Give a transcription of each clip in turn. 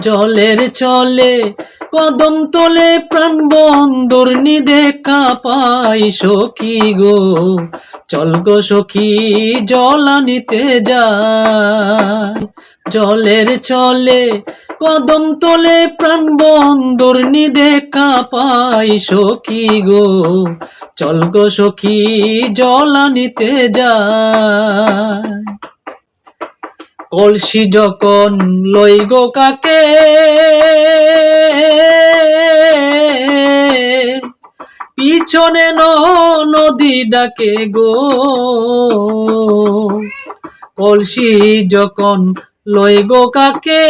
জলের চলে, কদম তোলে প্রাণ বন্দর দেখা পাই সখী গো। চল গো সখী, জল আনিতে যায় জলের চলে, কদম তোলে প্রাণ বন্দর দেখা পাই সখী গো। চল গো সখী, জল আনিতে যায় কলসি যখন লই গো কাকে? পিছনে নদী ডাকে গো। কলসি যখন লই গো কাকে?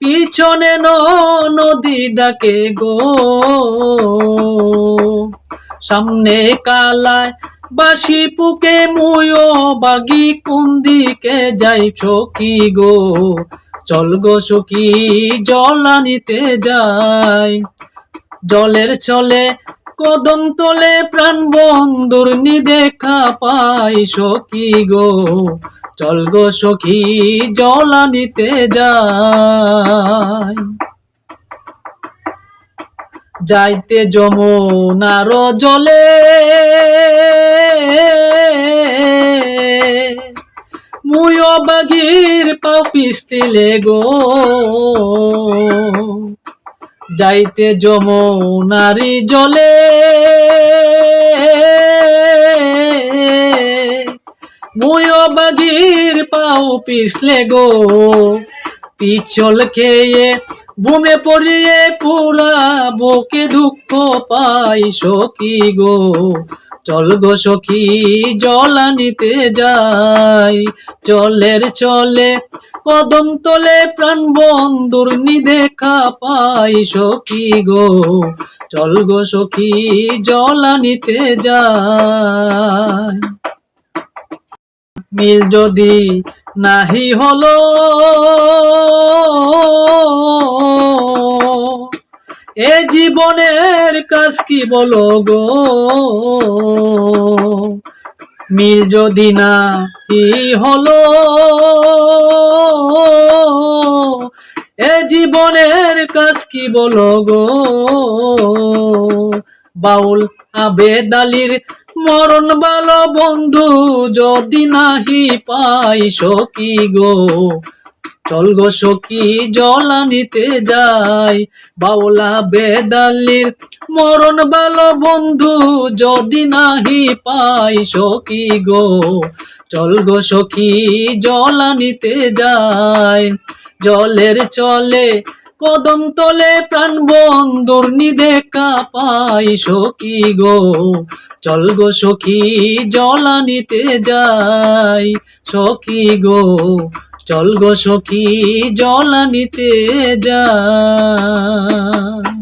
পিছনে নদী ডাকে গো। সামনে কালায় বাসি পুকে মুয়ো, বাগি কোন দিকে যাই সখী গো? চল গো সখী, জল আনিতে যাই। জলের চলে কদম তোলে প্রাণ বন্ধুর নি দেখা পাই সখী গো। চল গো সখী, জল আনিতে যাই। যাইতে যমুনার জলে। মুয় বাগির পাও পিস্তিলে গো যাইতে যমুনারি জলে। মুয় বাগির পাও পিছলে গো পিছল খেয়ে বুমে পড়িয়ে পুরা বুকে দুঃখ পাই সখী গো? চল গো সখী, জল আনিতে যাই। চলের চলে কদম তলে প্রাণ বন্ধুর দেখা পাই সখী গো। চল গো সখী, জল আনিতে যাই। মিল যদি নাহি হলো এ জীবনের কাজ কি বলো গো? মিল যদি না ই হলো, এ জীবনের কাজ কি বলো গো? বাউল আবেদালির মরণ ভালো বন্ধু, যদি নাহি পাই সখী গো? চল গো সখী, জল আনিতে যাই। বাউলা বেদালির মরণ ভালো বন্ধু যদি নাহি পাই সখী গো। চল গো সখী, জল আনিতে যাই। জলের চলে কদম তলে প্রাণ বন্ধুর নি দেখা পাই সখী গো। চল গো সখী, জল আনিতে যাই সখী গো। চল গো সখী জল আনিতে যাই